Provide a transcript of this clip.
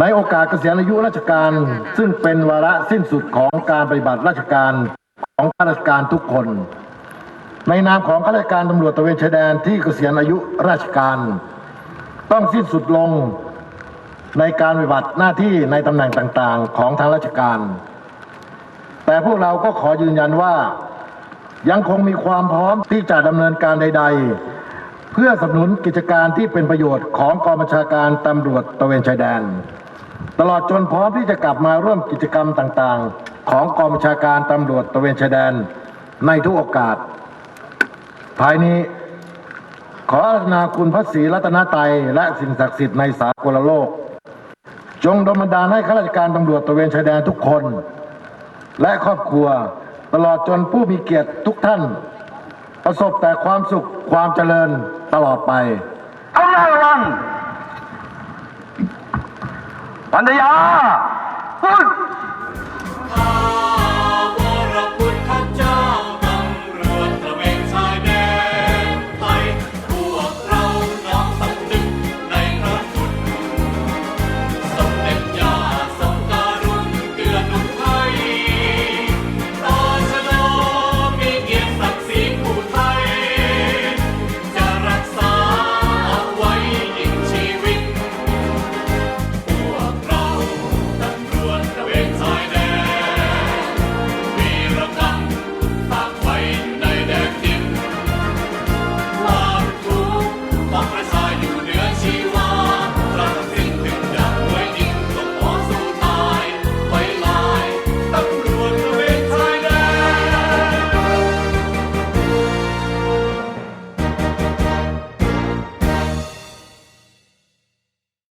ในโอกาสเกษียณอายุราชการ ซึ่งเป็นวาระสิ้นสุดของการปฏิบัติราชการของข้าราชการทุกคน ในนามของข้าราชการตำรวจตระเวนชายแดนที่เกษียณอายุราชการ ต้องสิ้นสุดลงในการปฏิบัติหน้าที่ในตำแหน่งต่างๆ ของทางราชการ แต่พวกเราก็ขอยืนยันว่า ยังคงมีความพร้อมที่จะดำเนินการใด ๆ เพื่อสนับสนุนกิจการที่เป็นประโยชน์ของกองบัญชาการตำรวจตระเวนชายแดน ตลอดจนพร้อมที่จะกลับมาร่วมกิจกรรมต่างๆ ของกองบัญชาการตำรวจตระเวนชายแดนในทุกโอกาส ภายนี้ ขออาราธนาคุณพระศรีรัตนตรัยและสิ่งศักดิ์สิทธิ์ในสากลโลก จงดลบันดาลให้ข้าราชการตำรวจตระเวนชายแดนทุกคน และครอบครัวตลอดจนผู้มีเกียรติทุกท่าน ประสบแต่ความสุขความเจริญตลอดไปกำลังะวังปั